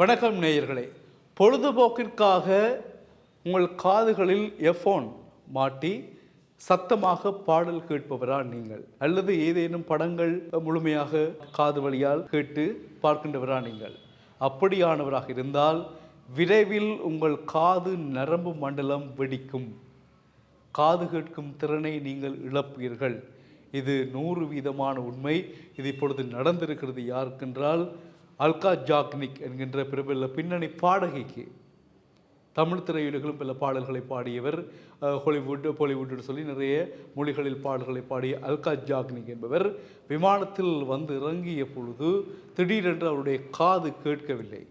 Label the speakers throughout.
Speaker 1: வணக்கம் நேயர்களே. பொழுதுபோக்கிற்காக உங்கள் காதுகளில் எஃபோன் மாட்டி சத்தமாக பாடல் கேட்பவரா நீங்கள்? அல்லது ஏதேனும் படங்கள் முழுமையாக காது வழியால் கேட்டு பார்க்கின்றவரா நீங்கள்? அப்படியானவராக இருந்தால் விரைவில் உங்கள் காது நரம்பு மண்டலம் வெடிக்கும். காது கேட்கும் திறனை நீங்கள் இழப்பீர்கள். இது நூறு வீதமான உண்மை. இது இப்பொழுது நடந்திருக்கிறது யாருக்கென்றால் அல்கா ஜாக்னிக் என்கின்ற பிரபல பின்னணி பாடகிக்கு தமிழ் திரையுலகிலும் பல பாடல்களை பாடியவர் ஹாலிவுட் பாலிவுட்னு சொல்லி நிறைய மொழிகளில் பாடல்களை பாடிய அல்கா ஜாக்னிக் என்பவர் விமானத்தில் வந்து இறங்கிய பொழுது திடீரென்று அவருடைய காது கேட்கவில்லை.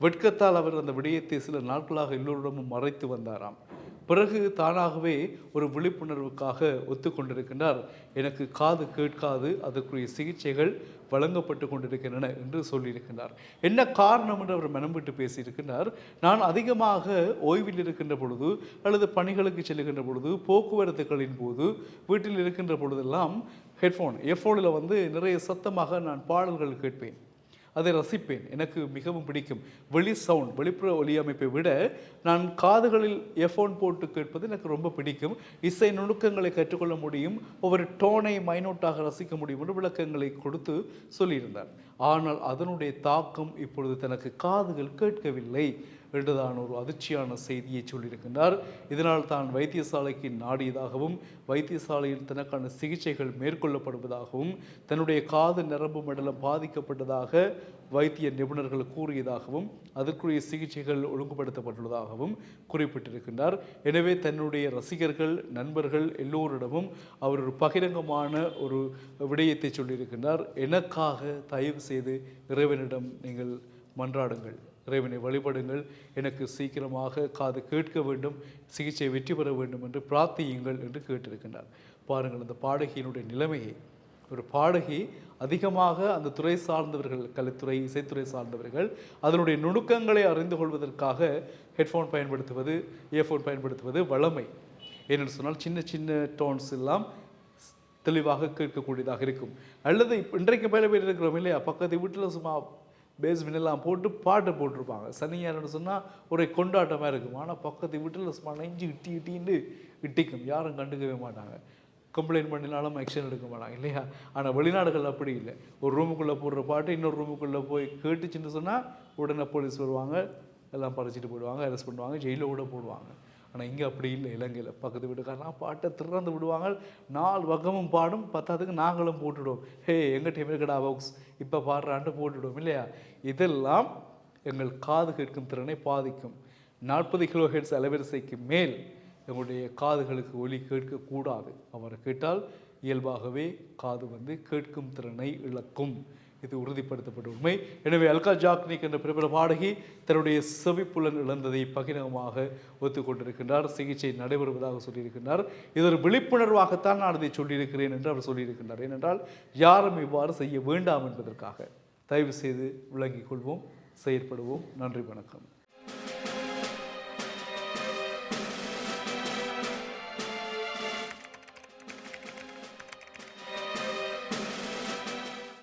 Speaker 1: வெட்கத்தால் அவர் அந்த விடயத்தை சில நாட்களாக எல்லோரிடமும் மறைத்து வந்தாராம். பிறகு தானாகவே ஒரு விழிப்புணர்வுக்காக ஒத்துக்கொண்டிருக்கின்றார். எனக்கு காது கேட்காது அதற்குரிய சிகிச்சைகள் வழங்கப்பட்டு கொண்டிருக்கின்றன என்று சொல்லியிருக்கின்றார். என்ன காரணம் என்று அவர் மனம் விட்டு பேசியிருக்கின்றார். நான் அதிகமாக ஓய்வில் இருக்கின்ற பொழுது அல்லது பணிகளுக்கு செல்கின்ற பொழுது போக்குவரத்துகளின் போது வீட்டில் இருக்கின்ற பொழுதெல்லாம் ஹெட்ஃபோன் எஃபோனில் வந்து நிறைய சத்தமாக நான் பாடல்கள் கேட்பேன். அதை ரசிப்பேன். எனக்கு மிகவும் பிடிக்கும். வெளி சவுண்ட் வெளிப்புற ஒலி அமைப்பை விட நான் காதுகளில் எஃபோன் போட்டு கேட்பது எனக்கு ரொம்ப பிடிக்கும். இசை நுணுக்கங்களை கற்றுக்கொள்ள முடியும். ஒவ்வொரு டோனை மைனோட்டாக ரசிக்க முடியும் என்று விளக்கங்களை கொடுத்து சொல்லியிருந்தார். ஆனால் அதனுடைய தாக்கம் இப்பொழுது தனக்கு காதுகள் கேட்கவில்லை. என்றுதான் ஒரு அதிர்ச்சியான செய்தியை சொல்லியிருக்கின்றார். இதனால் தான் வைத்தியசாலைக்கு நாடியதாகவும் வைத்தியசாலையில் தனக்கான சிகிச்சைகள் மேற்கொள்ளப்படுவதாகவும் தன்னுடைய காது நரம்பு மண்டலம் பாதிக்கப்பட்டதாக வைத்திய நிபுணர்கள் கூறியதாகவும் அதற்குரிய சிகிச்சைகள் ஒழுங்குபடுத்தப்பட்டுள்ளதாகவும் குறிப்பிட்டிருக்கின்றார். எனவே தன்னுடைய ரசிகர்கள் நண்பர்கள் எல்லோரிடமும் அவர் ஒரு பகிரங்கமான ஒரு விடயத்தை சொல்லியிருக்கின்றார். எனக்காக தயவு செய்து இறைவனிடம் நீங்கள் மன்றாடுங்கள். இறைவனை வழிபடுங்கள். எனக்கு சீக்கிரமாக காது கேட்க வேண்டும். சிகிச்சை வெற்றி பெற வேண்டும் என்று பிரார்த்தியுங்கள் என்று கேட்டிருக்கின்றார். பாருங்கள் அந்த பாடகியினுடைய நிலைமையை. ஒரு பாடகி அதிகமாக அந்த துறை சார்ந்தவர்கள் கலைத்துறை இசைத்துறை சார்ந்தவர்கள் அதனுடைய நுணுக்கங்களை அறிந்து கொள்வதற்காக ஹெட்ஃபோன் பயன்படுத்துவது இயர்ஃபோன் பயன்படுத்துவது வளமை. ஏனென்று சொன்னால் சின்ன சின்ன டோன்ஸ் எல்லாம் தெளிவாக கேட்கக்கூடியதாக இருக்கும். அல்லது இன்றைக்கு பல பேர் இருக்கிறோம் இல்லையா? பக்கத்து வீட்டில் சும்மா பேஸ் எல்லாம் போட்டு பாட்டு போட்டிருப்பாங்க. சனியார்னு சொன்னால் ஒரு கொண்டாட்டமாக இருக்கும். ஆனால் பக்கத்து வீட்டில் சும்மா நெஞ்சு இட்டி இட்டின்னு இட்டிக்கும். யாரும் கண்டுக்கவே மாட்டாங்க. கம்ப்ளைண்ட் பண்ணினாலும் ஆக்ஷன் எடுக்க மாட்டாங்க இல்லையா? ஆனால் வெளிநாடுகள் அப்படி இல்லை. ஒரு ரூமுக்குள்ளே போடுற பாட்டு இன்னொரு ரூமுக்குள்ளே போய் கேட்டுச்சுன்னு சொன்னால் உடனே போலீஸ் வருவாங்க. எல்லாம் பறிச்சிட்டு போயிடுவாங்க அரெஸ்ட் பண்ணுவாங்க ஜெயிலில் கூட போடுவாங்க. ஆனால் இங்கே அப்படி இல்லை இலங்கையில். பக்கத்து வீட்டுக்காரனா பாட்டை திறந்து விடுவாங்க. நாலு பக்கமும் பாடும். பத்தாவதுக்கு நாங்களும் போட்டுவிடுவோம் ஹே எங்கள் டீம் இருக்கடா பாக்ஸ் இப்போ பாடுறான்ட்டு போட்டுவிடுவோம் இல்லையா? இதெல்லாம் எங்கள் காது கேட்கும் திறனை பாதிக்கும். நாற்பது கிலோ ஹெட்ஸ் அலைவரிசைக்கு மேல் எங்களுடைய காதுகளுக்கு ஒலி கேட்கக்கூடாது. அவரை கேட்டால் இயல்பாகவே காது வந்து கேட்கும் திறனை இழக்கும். இது உறுதிப்படுத்தப்பட்ட உண்மை. எனவே அல்கா ஜாக்னிக் என்ற பிரபல பாடகி தன்னுடைய செவிப்புலன் இழந்ததை பகிரங்கமாக ஒத்துக்கொண்டிருக்கின்றார். சிகிச்சை நடைபெறுவதாக சொல்லியிருக்கின்றார். இது ஒரு விழிப்புணர்வாகத்தான் நான் இதை சொல்லியிருக்கிறேன் என்று அவர் சொல்லியிருக்கின்றார். ஏனென்றால் யாரும் இவ்வாறு செய்ய வேண்டாம் என்பதற்காக. தயவு செய்து விளங்கிக் கொள்வோம். செயற்படுவோம். நன்றி வணக்கம்.